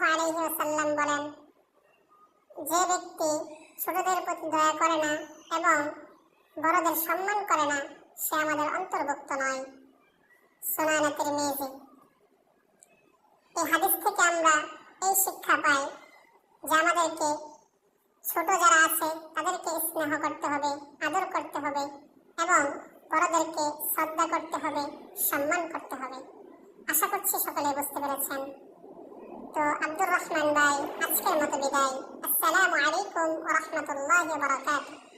সাল্লাম বলেন যে ব্যক্তি ছোটদের প্রতি দয়া করে না এবং বড়দের সম্মান করে না সে আমাদের অন্তর্ভুক্ত নয় সোনানাতের মেয়েজি এই হাদিস থেকে আমরা এই শিক্ষা পাই যে আমাদেরকে ছোট যারা আছে তাদেরকে স্নেহ করতে হবে আদর করতে হবে এবং বড়দেরকে শ্রদ্ধা করতে হবে সম্মান করতে হবে আশা করছি সকলে বুঝতে পেরেছেন عبد الرحمن باي هذه كلمة بداية السلام عليكم ورحمة الله وبركاته